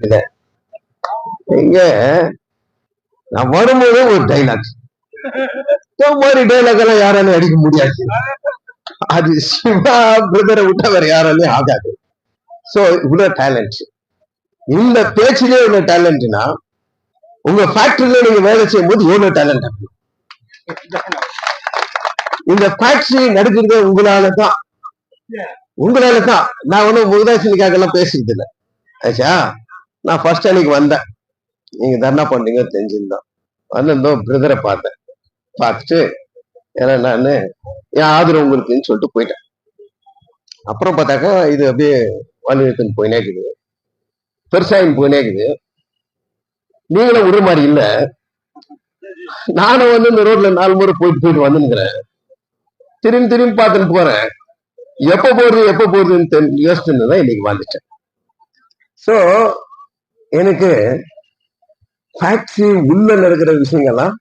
இத இங்க நான் வரும்போது ஒரு டைலாக் மாதிரி டைலாக் எல்லாம் யாராலையும் அடிக்க முடியாது. அது சிவா பிரதரை விட்டா வேற யாராலையும் ஆகாது. சோ இவ்வளவு டேலண்ட் இந்த பேச்சிலே உள்ள டேலண்ட்னா உங்க ஃபேக்டரியில நீங்க வேலை செய்யும் போது எவ்வளவு டேலண்ட் இந்த ஃபேக்டரி நடக்கிறது உங்களால தான் உங்களால தான் நான் ஒன்றும் முருதாசினிக்காக எல்லாம் பேசுறது இல்லை ஆச்சா? நான் ஃபர்ஸ்ட் அன்னைக்கு வந்தேன். நீங்க தர்ணா பண்றீங்க தெரிஞ்சிருந்தோம் வந்திருந்தோம் பிரதரை பார்த்தேன். பார்த்துட்டு ஏன்னா நான் என் ஆதரவு உங்களுக்குன்னு சொல்லிட்டு போயிட்டேன். அப்புறம் பார்த்தாக்கா இது அப்படியே வலியுறுத்தின்னு போயினே இருக்குது. பெருசாயின் போயினே இருக்குது. நீங்களும் ஒரு மாதிரி இல்ல. நானும் வந்து இந்த ரோட்ல நாலு முறை போயிட்டு போயிட்டு வந்துருக்கிறேன் திரும்பி திரும்பி பார்த்துட்டு போறேன். எப்ப போறது எப்ப போறதுன்னு தெரி- யோசிச்சுன்னு தான் இன்னைக்கு வந்துட்டேன். சோ எனக்கு ஃபேக்டரி உள்ள நடக்கிற விஷயங்கள்லாம்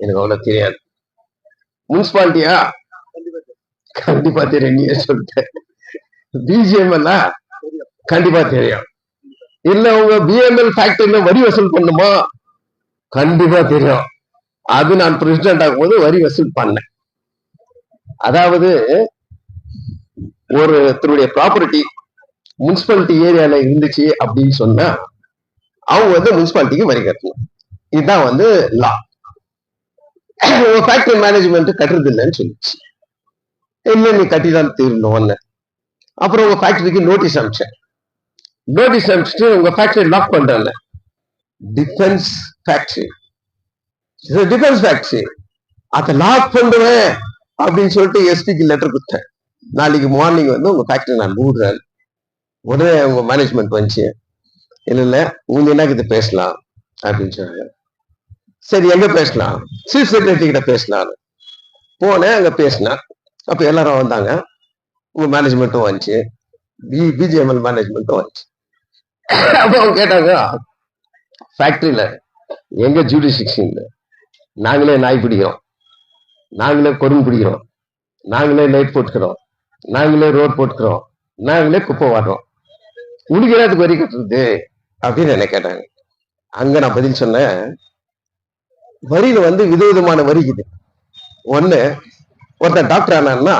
எனக்கு அவ்வளவு தெரியாது. முனிசிபாலிட்டியா கண்டிப்பா தெரியும் நீ சொல்லிட்டேன். பிஜிஎம் எல்லாம் கண்டிப்பா தெரியும். இல்ல உங்க பிஎம்எல் ஃபேக்டரியில வரி வசூல் பண்ணுமா? கண்டிப்பா தெரியும். அது நான் பிரசிடென்ட் ஆகும்போது வரி வசூல் பண்ணேன். அதாவது ஒருத்தருடைய ப்ராப்பர்ட்டி முனிசிபாலிட்டி ஏரியால இருந்துச்சு அப்படின்னு சொன்னா அவங்க வந்து முனிசிபாலிட்டிக்கு வரி கட்டணும். இதுதான் வந்து லா ஃபேக்டரி மேனேஜ்மெண்ட் கட்டுறது இல்லைன்னு சொல்லிச்சு. இல்லை நீ கட்டி தான் தீரணும் அப்புறம் உங்க ஃபேக்டரிக்கு நோட்டீஸ் அனுப்பிச்சேன். நோட்டீஸ் அனுப்பிச்சுட்டு உங்க ஃபேக்டரி லாக் பண்றேன் டிஃபென்ஸ் ஃபேக்டரி டிஃபென்ஸ் ஃபேக்டரி அதை லாக் பண்ணுவேன் அப்படின்னு சொல்லிட்டு எஸ்பிக்கு லெட்டர் கொடுத்தேன். நாளைக்கு மார்னிங் வந்து உங்க ஃபேக்டரி நான் மூடுறேன். உடனே உங்க மேனேஜ்மெண்ட் வந்துச்சு. இல்ல உங்க என்ன கிட்ட பேசலாம் அப்படின்னு சொன்னாங்க. சரி எங்க பேசலாம்? சீஃப் செக்ரட்டரி கிட்ட பேசலாம். போனேன் அங்க பேசினேன். அப்ப எல்லாரும் வந்தாங்க. உங்க மேனேஜ்மெண்ட்டும் வந்துச்சு. பி பிஜிஎம்எல் மேனேஜ்மெண்ட்டும் வந்துச்சு. அப்போ அவங்க கேட்டாங்க ஃபேக்டரியில எங்க ஜூடிஷிக்ஷன்ல நாங்களே நாய் பிடிக்கிறோம். நாங்களே கொரும்பு பிடிக்கிறோம். நாங்களே லைட் போட்டுக்கிறோம். நாங்களே ரோட் போட்டுக்கிறோம். நாங்களே குப்பை வாடுறோம் உனக்கு வரி கட்டுறது. அப்படின்னு என்ன கேட்டாங்க. அங்க நான் பதில் சொன்னேன். வரியில வந்து விதவிதமான வரி இருக்குது. ஒண்ணு ஒருத்தன் டாக்டர் ஆனான்னா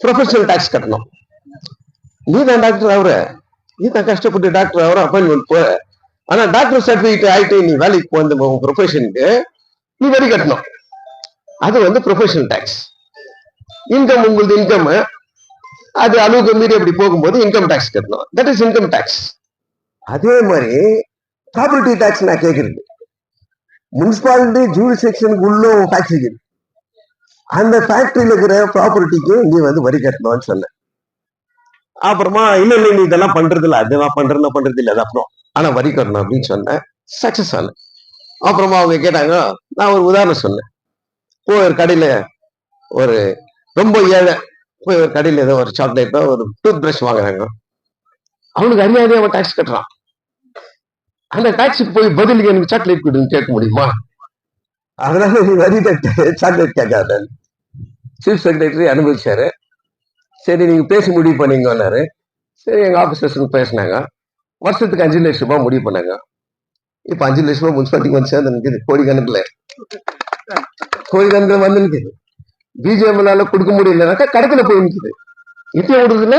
ப்ரொஃபஷனல் டாக்ஸ் கட்டணும். நீ தான் டாக்டர் ஆகுற நீ தான் கஷ்டப்பட்டு டாக்டர் ஆகுற அப்பாயின்மெண்ட் போற. ஆனா டாக்டர் சர்டிபிகேட் ஆயிட்டு நீ வேலைக்கு போந்த உன் ப்ரொஃபஷனுக்கு நீ வரி கட்டணும். அது வந்து ப்ரொஃபஷனல் டாக்ஸ் இன்கம் உங்களது இன்கம் அது அளவுக்கு மீறி அப்படி போகும்போது இன்கம் டாக்ஸ் கட்டணும். தட் இஸ் இன்கம் டாக்ஸ் அதே மாதிரி ப்ராப்பர்ட்டி டாக்ஸ் நான் கேட்கறது முனிசிபாலிட்டி ஜூல் செக்ஷனுக்கு உள்ள ஃபேக்டரி இருக்குது அந்த ஃபேக்டரியில் இருக்கிற ப்ராப்பர்ட்டிக்கு நீ வந்து வரி கட்டணும்னு சொன்னேன் அப்புறமா இல்லை இல்லை நீ இதெல்லாம் பண்றது இல்லை அதெல்லாம் பண்றதுல பண்றது இல்லை அது அப்புறம். ஆனால் வரி கட்டணும் அப்படின்னு சொன்னேன் சக்சஸ் ஆனேன். அப்புறமா அவங்க கேட்டாங்க நான் ஒரு உதாரணம் சொன்னேன். போய் ஒரு கடையில் ஒரு ரொம்ப ஏழை போய் ஒரு கடையில் ஏதோ ஒரு சாக்லேட்டோ ஒரு டூத் பிரஷ் வாங்குறாங்க. அவனுக்கு அறியாதே அவன் டாக்ஸ் கட்டுறான். அந்த டாக்ஸிக்கு போய் பதிலுக்கு எனக்கு சாக்லேட் கொடுன்னு கேட்க முடியுமா? அதனால நீ வரி சாக்லேட் கேட்காத. சீஃப் செக்ரட்டரி அனுபவிச்சாரு சரி நீங்க பேசி முடிவு பண்ணீங்கன்னாரு. சரி எங்க ஆபீசர்ஸுக்கு பேசினாங்க. வருஷத்துக்கு அஞ்சு லட்சம் ரூபாய் முடிவு பண்ணாங்க. இப்ப அஞ்சு லட்சம் ரூபாய் முனிசிபாலிட்டிக்கு வந்து சேர்ந்து நிற்குது கோடி கணக்குல. கோடி கணக்குல வந்து நிற்குது பிஜேபினால கொடுக்க முடியலனாக்கா கடத்துல போய் நிற்குது இதையும் விடுறதில்ல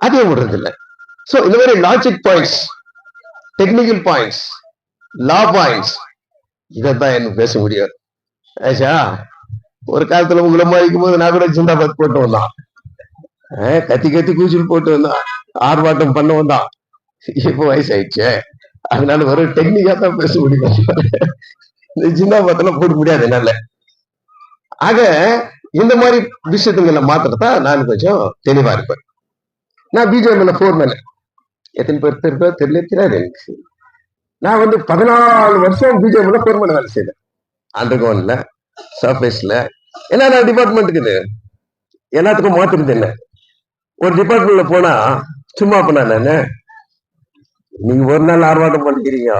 அதையும் விடுறது ஸோ இந்த மாதிரி logic points technical points law points இதைத்தான் எனக்கு பேச முடியும். ஆச்சா ஒரு காலத்துல உங்களை மாதிரிக்கும் போது நான் கூட ஜிந்தாபாத் போட்டு வந்தான். கத்தி கத்தி கூச்சல் போட்டு வந்தான். ஆர்ப்பாட்டம் பண்ண வந்தான். இப்போ வயசாயிடுச்சு. அதனால வெறும் டெக்னிக்கா தான் பேச முடியும். இந்த ஜிந்தாபாத்ல போட முடியாது என்னால. ஆக இந்த மாதிரி விஷயத்துங்களை மாத்திரத்தான் நான் கொஞ்சம் தெளிவா இருப்பேன். நான் பிஜேபியில போர்மேன் எத்தனை பேர் தெரியுதோ? தெரியல தெரியாது எனக்கு. நான் வந்து பதினாலு வருஷம் பிஜேபியில போர்மேன் வேலை செய்தேன். அண்டர் கிரவுண்ட்ல சர்ஃபேஸ்ல என்னென்ன டிபார்ட்மெண்ட் இருக்குது எல்லாத்துக்கும் மாத்துறது என்ன? ஒரு டிபார்ட்மெண்ட்ல போனா சும்மா பண்ண நானு நீங்க ஒரு நாள் ஆர்ப்பாட்டம் பண்ணிக்கிறீங்க.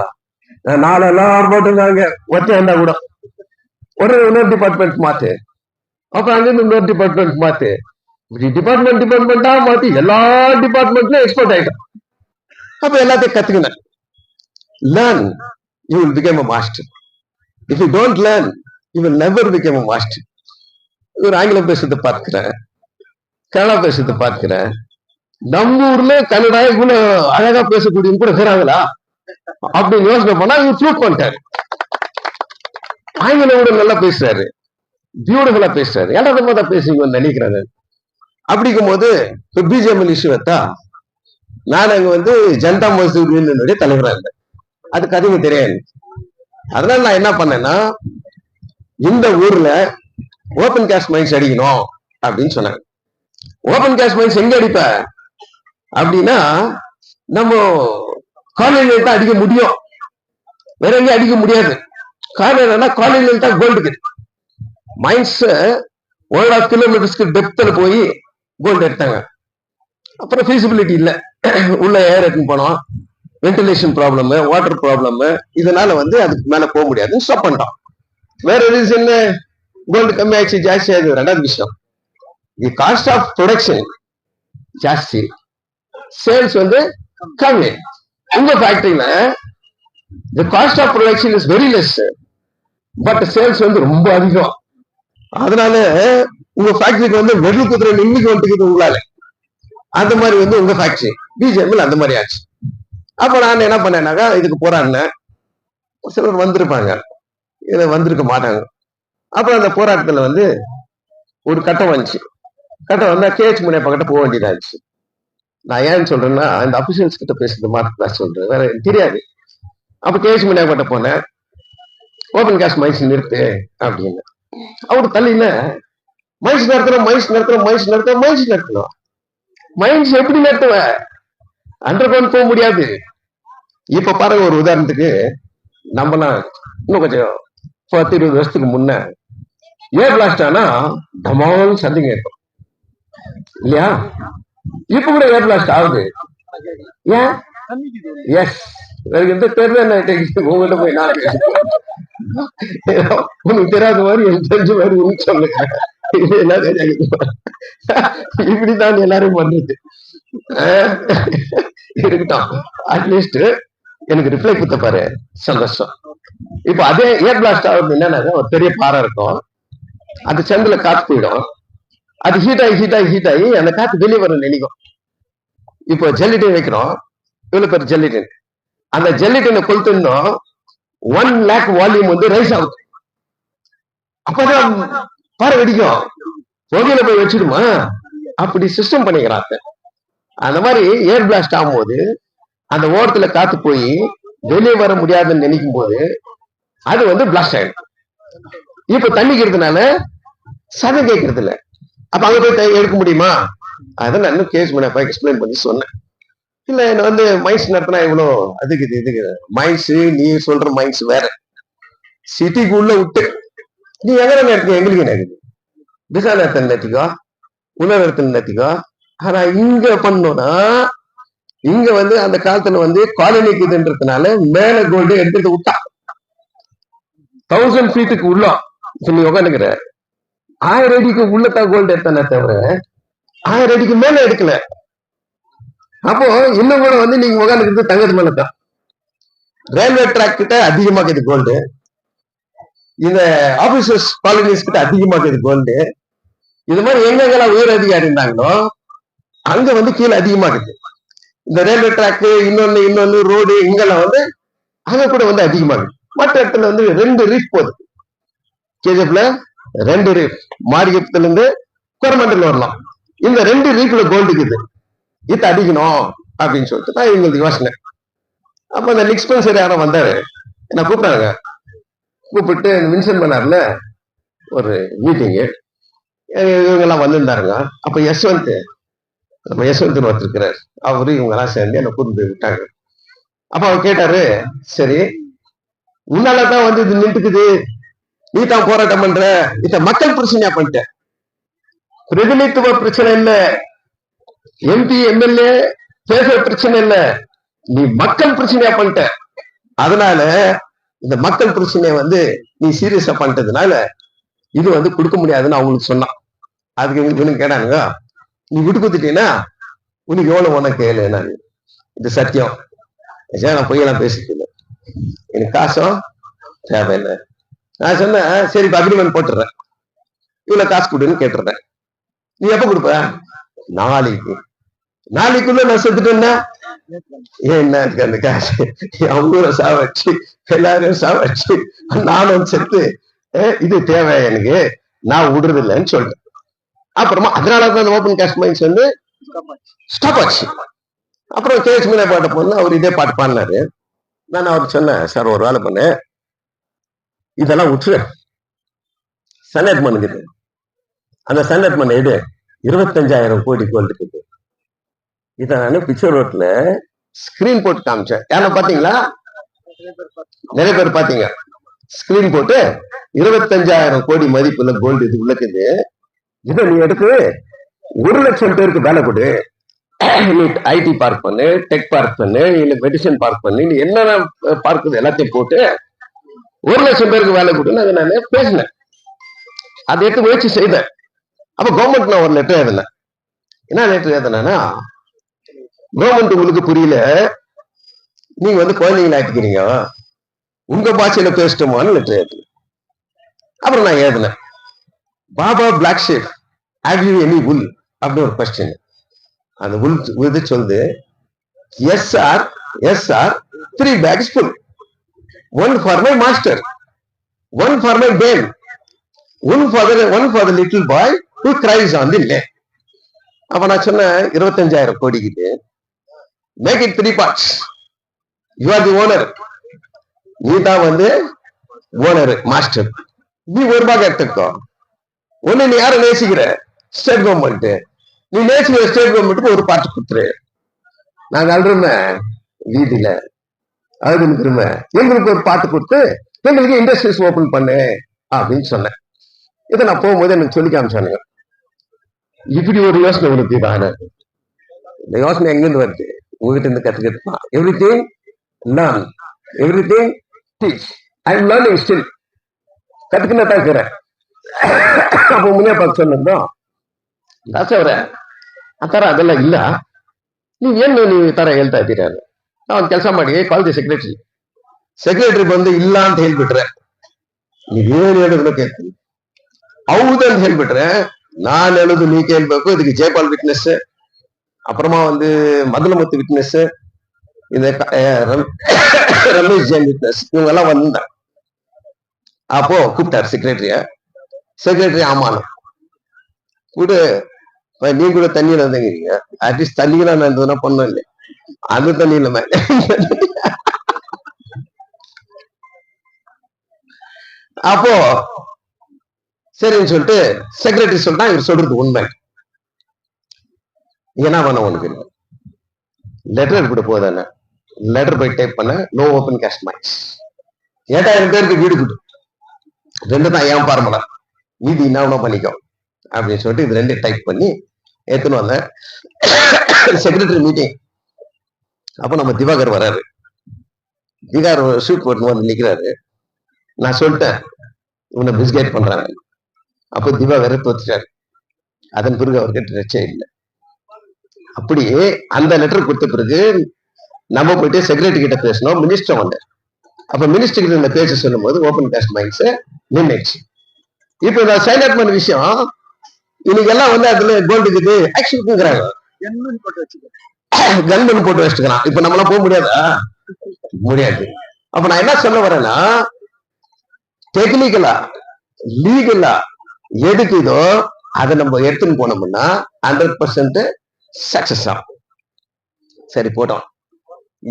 நான் நாலெல்லாம் ஆர்ப்பாட்டம் தாங்க. ஒற்றையாண்டா கூட. ஒரு இன்னொரு டிபார்ட்மெண்ட் மாத்து. அப்ப அங்கிருந்து இன்னொரு டிபார்ட்மெண்ட் மாத்து. டிபார்ட்மெண்ட் டிபார்ட்மெண்டா மாத்தி எல்லா டிபார்ட்மெண்ட்லயும் எக்ஸ்பர்ட் ஆயிட்டோம் அப்ப எல்லாத்தையும் கத்துக்கினேன் learn you will become a master if you don't learn you will never become a master ஒரு ஆங்கிலம் பேசுறதை பார்க்கிறேன். கன்னடா பேசுறதை பார்க்கிறேன். நம்ம ஊர்ல கன்னடா இவ்வளவு அழகா பேசக்கூடியவங்க கூட இருக்கிறாங்களா? அப்படின்னு யோசனை பண்ணா இவர் ப்ரூவ் பண்ணிட்டாரு. ஆங்கிலம் கூட நல்லா பேசுறாரு. பியூட்டிஃபுல்லா பேசுறாரு. ஏன்னா தான் தான் பேசுவீங்கன்னு நினைக்கிறாங்க அப்படிங்கும் போது இப்ப பிஜேபி இஷ்யூ வைத்தா நான் அங்க வந்து ஜனதா மசூர் யூனியனுடைய தலைவரா இருந்தேன். அது கதைங்க தெரியாது. அதனால நான் என்ன பண்ணேன்னா இந்த ஊர்ல ஓபன் கேஷ் மைன்ஸ் அடிக்கணும் அப்படின்னு சொன்னாங்க ஓபன் கேஷ் மைன்ஸ் எங்க அடிப்ப? அப்படின்னா நம்ம காலேஜில் தான் அடிக்க முடியும். வேற எங்கேயும் அடிக்க முடியாது. காரணம் என்னன்னா காலேஜில் தான் கோல்டு இருக்குது மைன்ஸ் ஒன் ஆஃப் கிலோமீட்டர்ஸ்க்கு டெப்த்ல போய் கோல்டு எடுத்தாங்க. அப்புறம் ஃபீசிபிலிட்டி இல்லை. உள்ள ஏர் எடுத்துன்னு போனோம். வென்டிலேஷன் ப்ராப்ளம் வாட்டர் ப்ராப்ளம் இதனால வந்து அதுக்கு மேல போக முடியாதுன்னு ஸ்டாப் பண்ணிட்டோம். வேற ரீசன் கோல்டு கம்மி ஆயிடுச்சு ஜாஸ்தி ஆகுது ரெண்டாவது விஷயம். தி காஸ்ட் ஆஃப் ப்ரொடக்ஷன் ஜாஸ்தி. சேல்ஸ் வந்து கம்மி. உங்க ஃபேக்டரியில the cost of production is very less but sales வந்து ரொம்ப அதிகம். அதனால உங்க ஃபேக்டரிக்கு வந்து வெள்ளு குதிரை நின்னுக்கு வந்துக்குது உங்களால. அந்த மாதிரி வந்து உங்க ஃபேக்டரி பிஜேபியில் அந்த மாதிரி ஆச்சு. அப்ப நான் என்ன பண்ணேன்னாக்கா இதுக்கு போராடினேன். சிலர் வந்திருப்பாங்க. இதை வந்திருக்க மாட்டாங்க. அப்புறம் அந்த போராட்டத்துல வந்து ஒரு கட்டம் வந்துச்சு. கட்டம் வந்தா கேஎச் முனைய பக்கத்துல போக வேண்டியதாச்சு நான் ஏன்னு சொல்றேன்னா அந்த அபிஷியல்ஸ் கிட்ட பேசுறது மாதிரி நான் சொல்றேன். வேற எனக்கு தெரியாது. அப்ப கேஹெச் முனியா பட்ட போனேன். ஓபன் கேஷ் மைஸ் நிறுத்து அப்படின்னு. அவரு தள்ளின மைஸ் நடத்துறோம் மைஸ் நடத்துறோம் மைஸ் நடத்துறோம் மைஸ் நடத்தணும் மைன்ஸ் எப்படி நடத்துவ அண்டர் கிரவுண்ட் போக முடியாது. இப்ப பாருங்க ஒரு உதாரணத்துக்கு நம்மலாம் இன்னும் கொஞ்சம் பத்து இருபது வருஷத்துக்கு முன்ன ஏர் பிளாஸ்ட் ஆனா தமால் சந்திங்க இருக்கும் இல்லையா? இப்ப கூட ஏர் பிளாஸ்ட் ஆகுது. ஏன்? எஸ் எனக்கு எந்த தெரியல என்ன உங்ககிட்ட போய் நான் உனக்கு தெரியாத மாதிரி எனக்கு தெரிஞ்ச மாதிரி உனக்கு சொல்லுங்க. இப்படிதான் எல்லாரும் பண்றது இருக்கட்டும். அட்லீஸ்ட் எனக்கு ரிப்ளை கொடுத்த பாரு. சந்தோஷம். இப்ப அதே ஏர் பிளாஸ்ட் ஆகும் என்னன்னா ஒரு பெரிய பாறை இருக்கும். அது செந்தில் காத்து போயிடும். அது ஹீட் ஆகி ஹீட் ஆகி ஹீட் ஆகி அந்த காத்து வெளியே வர நினைக்கும் இப்போ ஜெல்லிட்டின் வைக்கிறோம். இவ்வளவு பேர் ஜெல்லிட்டின் அந்த ஜெல்லிட்டினை கொளுத்துனோம் ஒன் லேக் வால்யூம் வந்து ரைஸ் ஆகுது. அப்பதான் பாறை வெடிக்கும். போகையில போய் வச்சிடுமா அப்படி சிஸ்டம் பண்ணிக்கிறாங்க. அந்த மாதிரி ஏர் பிளாஸ்ட் ஆகும்போது அந்த ஓரத்துல காத்து போய் வெளியே வர முடியாதுன்னு நினைக்கும் போது அது வந்து பிளாஸ்ட் ஆயிடும். இப்ப தண்ணிக்கிறதுனால சதம் கேட்கறது இல்ல அப்ப அங்க போய் த- எடுக்க முடியுமா? அதை நான் இன்னும் கேஸ் பண்ண எக்ஸ்பிளைன் பண்ணி சொன்னேன். இல்ல என்ன வந்து மைன்ஸ் நடத்தினா இவ்வளோ அதுக்கு இது இதுக்கு மைன்ஸ் நீ சொல்ற மைன்ஸ் வேற. சிட்டிக்குள்ள விட்டு நீ எங்க நடத்துக்க எங்களுக்கு என்ன இருக்குது? திசா நேரத்தில் நேர்த்திக்கோ நேரத்தில் நேர்த்திக்கோ ஆனா இங்க பண்ணோம்னா இங்க வந்து அந்த காலத்துல வந்து காலனிக்கு இதுன்றதுனால மேல கோல்டு எடுத்துட்டு விட்டா தௌசண்ட் ஃபீட்டுக்கு உள்ள சொல்லி உட்காந்துக்கிற ஆயிரம் அடிக்கு உள்ளத்தான் கோல்டு எடுத்தானே தவிர ஆயிரம் அடிக்கு மேல எடுக்கல. அப்போ இன்னும் கூட வந்து நீங்க உட்காந்துக்கிறது தங்கத்து மேல தான். ரயில்வே ட்ராக் கிட்ட அதிகமாக்குது கோல்டு இந்த ஆபீசர்ஸ் காலனிஸ் கிட்ட அதிகமாக்குது கோல்டு இது மாதிரி எங்கெங்கெல்லாம் உயர் அதிகாரி இருந்தாங்களோ அங்க வந்து கீழே அதிகமா இருக்கு இந்த ரயில்வே ட்ராக் இன்னொன்னு இன்னொன்னு ரோடு இங்கெல்லாம் வந்து அங்க கூட வந்து அதிகமாகுது. மற்ற இடத்துல வந்து ரெண்டு ரீஃப் போகுது. கேஜப்ல ரெண்டு ரீஃப் மாரியத்துல இருந்து கோரமண்டல் வரலாம். இந்த ரெண்டு ரீஃப்ல கோல்டு இருக்குது. இது அடிக்கணும் அப்படின்னு சொல்லிட்டு நான் இவங்களுக்கு யோசனை. அப்ப அந்த நிக்ஸ்பென்சர் யாரோ வந்தாரு. என்ன கூப்பிட்டாங்க. கூப்பிட்டு மின்சன் பண்ணார்ல ஒரு மீட்டிங்கு இவங்க எல்லாம் வந்திருந்தாருங்க. அப்ப யஷ்வந்த் நம்ம யஷ்வந்த் இருக்கிறார் அவரு இவங்க எல்லாம் சேர்ந்து என்ன கூட்டு போய் விட்டாங்க. அப்ப அவர் கேட்டாரு சரி உன்னாலதான் வந்து இது நின்றுக்குது. நீ தான் போராட்டம் பண்ற. இத மக்கள் பிரச்சனையா பண்ணிட்ட. பிரதிநிதித்துவ பிரச்சனை இல்ல. எம்பி எம்எல்ஏ பேசுற பிரச்சனை இல்ல. நீ மக்கள் பிரச்சனையா பண்ணிட்ட. அதனால இந்த மக்கள் பிரச்சனையை வந்து நீ சீரியஸா பண்ணிட்டதுனால இது வந்து கொடுக்க முடியாதுன்னு அவங்களுக்கு சொன்னான். அதுக்கு இவனுக்கு கேட்டானுங்க நீ விட்டு கொடுத்துட்டீங்கன்னா உனக்கு எவ்வளவு உனக்கு கேளு நான் இது சத்தியம். நான் பொய்யெல்லாம் பேசிட்டு எனக்கு காசும் தேவை இல்லை. நான் சொன்னேன் சரி இப்ப அக்ரிமெண்ட் போட்டுறேன் இவ்வளவு காசு கொடுன்னு கேட்டுறேன் நீ எப்ப கொடுப்ப? நாளைக்கு. நாளைக்குள்ள நான் செத்துட்டேன்னா? என்ன இருக்கு அந்த காசு அவங்கள சாவச்சு எல்லாரும் சாவச்சு நானும் செத்து. இது தேவை எனக்கு. நான் விடுறது இல்லைன்னு சொல்லிட்டேன். அப்புறமா அதனால தான் அந்த ஓப்பன் கேஷ் மைண்ட்ஸ் வந்து ஸ்டாப் ஆச்சு. அப்புறம் கேஸ் மீனா பாட்ட போனா அவர் இதே பாட்டு பாடினாரு. நான் அவர் சொன்னேன் சார் ஒரு வேலை பண்ணு. இதெல்லாம் விட்டுரு சன்னத் மனுக்குது அந்த சன்னத் மண் எடு. இருபத்தஞ்சாயிரம் கோடி கோல்டு இருக்குது இதை நான் பிக்சர் ரோட்ல ஸ்கிரீன் போட்டு காமிச்சேன். யாரை பாத்தீங்களா நிறைய பேர் பாத்தீங்க ஸ்கிரீன் போட்டு இருபத்தஞ்சாயிரம் கோடி மதிப்புள்ள கோல்டு இது உள்ளக்குது. இதை நீ எடுத்து ஒரு லட்சம் பேருக்கு வேலை கொடு. நீ ஐடி பார்க் பண்ணு டெக் பார்க் பண்ணு இல்லை மெடிசன் பார்க் பண்ணு நீ என்னென்ன பார்க்குது எல்லாத்தையும் போட்டு ஒரு லட்சம் பேருக்கு வேலை கொடுன்னு அதை நான் பேசினேன். அதை எடுத்து முயற்சி செய்தேன். அப்போ கவர்மெண்ட் நான் ஒரு லெட்டர் எழுதினேன். என்ன லெட்டர் எழுதினேன்னா கவர்மெண்ட் உங்களுக்கு புரியல நீங்க வந்து குழந்தைங்கள ஆக்கிக்கிறீங்க. உங்க பாஷையில பேசிட்டோமான்னு லெட்டர் எழுதினேன். அப்புறம் நான் எழுதினேன். Baa baa black sheep have you any wool அப்படின்னு ஒரு கொஸ்டின் அந்த உல் இது சொல்லுது yes sir yes sir three bags full one for my master one for my dame one for one for the little boy who cries on the lane அப்ப நான் சொன்னேன் இருபத்தஞ்சாயிரம் கோடிக்கு make it three parts you are the owner நீ தான் வந்து owner master நீ ஒரு பாகம் எடுத்துக்கோ. ஒண்ணு நீ யாரை நேசிக்கிற? ஸ்டேட் கவர்மெண்ட் நீ நேசிக்கிற ஸ்டேட் கவர்மெண்ட்டுக்கு ஒரு பாட்டு கொடுத்துரு. நாங்க அல்றோமே வீதியில அது திரும்ப எங்களுக்கு ஒரு பாட்டு கொடுத்து எங்களுக்கு இண்டஸ்ட்ரீஸ் ஓபன் பண்ணு அப்படின்னு சொன்னேன். இதை நான் போகும்போது எனக்கு சொல்லி காமிச்சானுங்க. இப்படி ஒரு யோசனை உனக்கு தானே இந்த யோசனை எங்கிருந்து வருது? உங்ககிட்ட இருந்து கத்துக்கிட்டு everything learn everything teach I am learning still கத்துக்கினா தான் இருக்கிறேன். அப்போ முன்னே பார்த்து சொன்னோம் ದಾಸವ್ರ ಆ ಥರ ಅದೆಲ್ಲ ಇಲ್ಲ ನೀವೇನು ನೀವು ಈ ಥರ ಹೇಳ್ತಾ ಇದ್ದೀರಾ ನಾವು ಒಂದು ಕೆಲಸ ಮಾಡಿ ಕಾಲ್ ದಿ ಸೆಕ್ರೆಟರಿ ಸೆಕ್ರೆಟರಿ ಬಂದು ಇಲ್ಲ ಅಂತ ಹೇಳ್ಬಿಟ್ರೆ ನೀವೇನು ಹೇಳಿದ್ರು ಕೇಳ್ತೀನಿ ಹೌದಂತ ಹೇಳ್ಬಿಟ್ರೆ நான் ಹೇಳೋದು நீ ಕೇಳ್ಬೇಕು ಇದಕ್ಕೆ ಜಯಪಾಲ್ ವಿಟ್ನೆಸ್ அப்புறமா வந்து மதுளமுத்து விட்னஸ் இந்த க- அஹ் ரம்- ரமேஷ் ஜெயின் விட்னஸ் இவங்க எல்லாம் வந்தாங்க அப்போ கூப்பிட்டாரு செக்ரட்டரிய செக்ரட்டரி ஆமானு கூட நீ கூட தண்ணியில இருந்தீங்க அட்லீஸ்ட் தண்ணியில நான் இருந்ததுன்னா பண்ணோம் இல்லை அந்த தண்ணியில மே- அப்போ சரின்னு சொல்லிட்டு செக்ரட்டரி சொல்லிட்டா இவர் சொல்றது உண்மை. என்ன பண்ண உனக்கு? லெட்டர் எடுத்துட்டு போதானே லெட்டர் போய் டைப் பண்ண. நோ ஓபன் கேஷ் மைக்ஸ் ரெண்டு பேருக்கு வீடு கொடு ரெண்டு தான் ஏன் பார்மலா மீதி என்ன வேணா பண்ணிக்கோ. அப்படின்னு சொல்லிட்டு இது ரெண்டு டைப் பண்ணி எடுத்துன்னு வந்தேன். செக்ரட்டரி மீட்டிங் அப்போ நம்ம திவாகர் வராரு. திவாகர் ஷூட் போட்டு வந்து நிக்கிறாரு. நான் சொல்லிட்டேன். இவனை பிஸ்கேட் பண்றாங்க அப்போ திவாகர் தோத்துட்டாரு. அதன் பிறகு அவர்கிட்ட ரச்சே இல்லை. அப்படியே அந்த லெட்டர் கொடுத்த பிறகு நம்ம போயிட்டு செக்ரட்டரி கிட்ட பேசணும் மினிஸ்டர் வந்தார். அப்ப மினிஸ்டர் கிட்ட இந்த பேச சொல்லும்போது ஓபன் காஸ்ட் மைண்ட்ஸ் நின்றுச்சு இப்போ இந்த சைலண்ட் பண்ண விஷயம் இன்னைக்கு எல்லாம் வந்து அதுல கோல்டு இருக்குது ஆக்சுவலுக்குங்கிறாங்க கன்மன் போட்டு வச்சுக்கிறான் இப்ப நம்மளாம் போக முடியாதா? முடியாது. அப்ப நான் என்ன சொல்ல வரேன்னா டெக்னிக்கலா லீகலா எதுக்கு இதோ அதை நம்ம எடுத்துன்னு போனோம்னா ஹண்ட்ரட் பர்சன்ட் சக்சஸ் ஆகும் சரி போட்டோம்.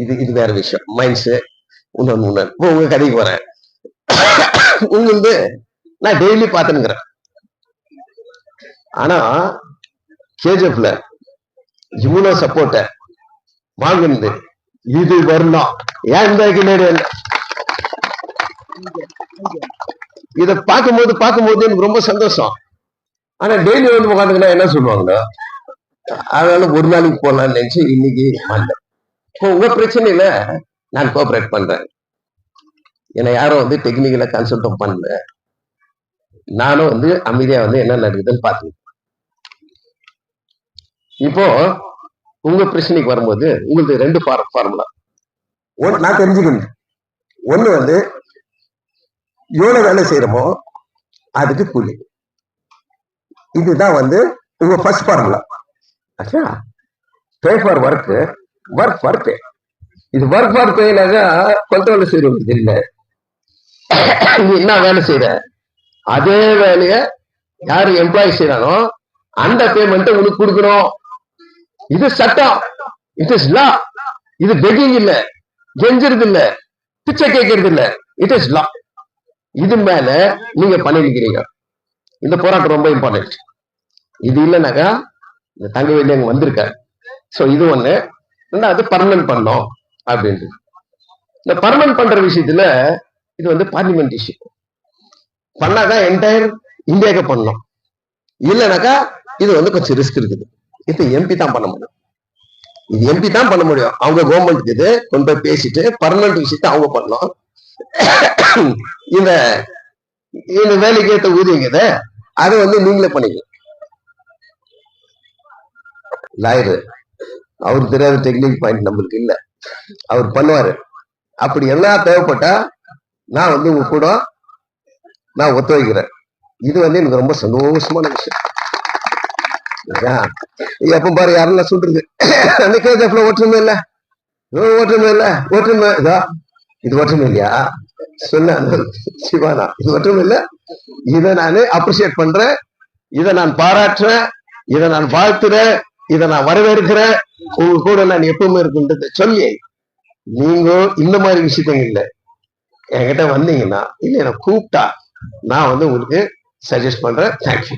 இது இது வேற விஷயம். மைண்ட்ஸ் இப்போ உங்க கதைக்கு வரேன். உங்களுக்கு நான் டெய்லி பார்த்துனுங்கிறேன். ஆனா கேஜிஎஃப்ல இவ்வளோ சப்போர்ட்ட வாங்கினது இது வரணும் ஏன் இந்த கனேடியன் இத பார்க்கும்போது பார்க்கும்போது எனக்கு ரொம்ப சந்தோஷம். ஆனா டெய்லி வந்து உட்காந்துக்கினா என்ன சொல்லுவாங்க அதனால ஒரு நாளைக்கு போகலான்னு நினைச்சு இன்னைக்கு வந்தேன். இப்போ உங்க பிரச்சனையில நான் கோஆபரேட் பண்றேன். என்னை யாரும் வந்து டெக்னிக்கலா கன்சல்ட் பண்ணல. நானும் வந்து அமைதியா வந்து என்ன நடக்குதுன்னு பார்த்துக்கிட்டேன் இப்போ உங்க பிரச்சனைக்கு வரும்போது உங்களுக்கு ரெண்டு ஃபார்முலா. நான் தெரிஞ்சுக்கணும். ஒண்ணு வந்து எவ்வளவு வேலை செய்யறோமோ அதுக்கு கூலி. இதுதான் வந்து உங்க ஃபர்ஸ்ட் ஃபார்முலா. ஆச்சா? Pay for work work for pay இது ஒர்க் ஃபார் பேனாக கொத்த வேலை செய்யறது இல்லை நீ என்ன வேலை செய்யற அதே வேலைய யாரு எம்ப்ளாயி செய்யறானோ அந்த பேமெண்ட் உனக்கு கொடுக்கணும். இது சட்டம். இட் இஸ் லா இது பெக்கிங் இல்ல. கெஞ்சறது இல்ல. பிச்சை கேட்கறது இல்ல. இட் இஸ் லா இது மேல நீங்க பண்ணிருக்கிறீங்க. இந்த போராட்டம் ரொம்ப இம்பார்ட்டன்ட் இது இல்லைனாக்கா இந்த தங்க வேண்டிய அங்க வந்திருக்காரு. ஸோ இது ஒண்ணு. ரெண்டாவது பர்மனன்ட் பண்ணோம் அப்படின்ட்டு இந்த பர்மனன்ட் பண்ற விஷயத்துல இது வந்து பார்லிமெண்ட் இஷ்யூ பண்ணாதான் என்டையர் இந்தியாவுக்கு பண்ணணும். இல்லைனாக்கா இது வந்து கொஞ்சம் ரிஸ்க் இருக்குது. இது எம்பி தான் பண்ண முடியும். இது எம்பி தான் பண்ண முடியும். அவங்க கவர்மெண்ட் இது கொண்டு போய் பேசிட்டு பர்மனன்ட் விஷயத்தை அவங்க பண்ணணும். இந்த இந்த வேலைக்கு ஏற்ற ஊதியங்க இது அதை வந்து நீங்களே பண்ணிக்கலாம் லாயரு அவருக்கு தெரியாத டெக்னிக் பாயிண்ட் நம்மளுக்கு இல்ல. அவர் பண்ணுவாரு. அப்படி எல்லாம் தேவைப்பட்டா நான் வந்து உங்க கூட நான் ஒத்துழைக்கிறேன் இது வந்து எனக்கு ரொம்ப சந்தோஷமான விஷயம். எப்ப பாரு யாரெல்லாம் சொல்றது? அந்த கேஜப்ல ஒற்றுமை இல்ல? ஒற்றுமை இல்ல? ஒற்றுமை இதா இது ஒற்றுமை இல்லையா? சொன்ன அந்த சிவானா இது ஒற்றுமை இல்ல? இதை நான் அப்ரிசியேட் பண்றேன். இதை நான் பாராட்டுறேன். இதை நான் வாழ்த்துறேன். இதை நான் வரவேற்கிறேன். உங்க கூட நான் எப்பவுமே இருக்குன்றத சொல்லி நீங்க இந்த மாதிரி விஷயத்தங்க இல்ல. என்கிட்ட வந்தீங்கன்னா இல்ல என்ன கூப்பிட்டா நான் வந்து உங்களுக்கு சஜஸ்ட் பண்றேன். தேங்க்யூ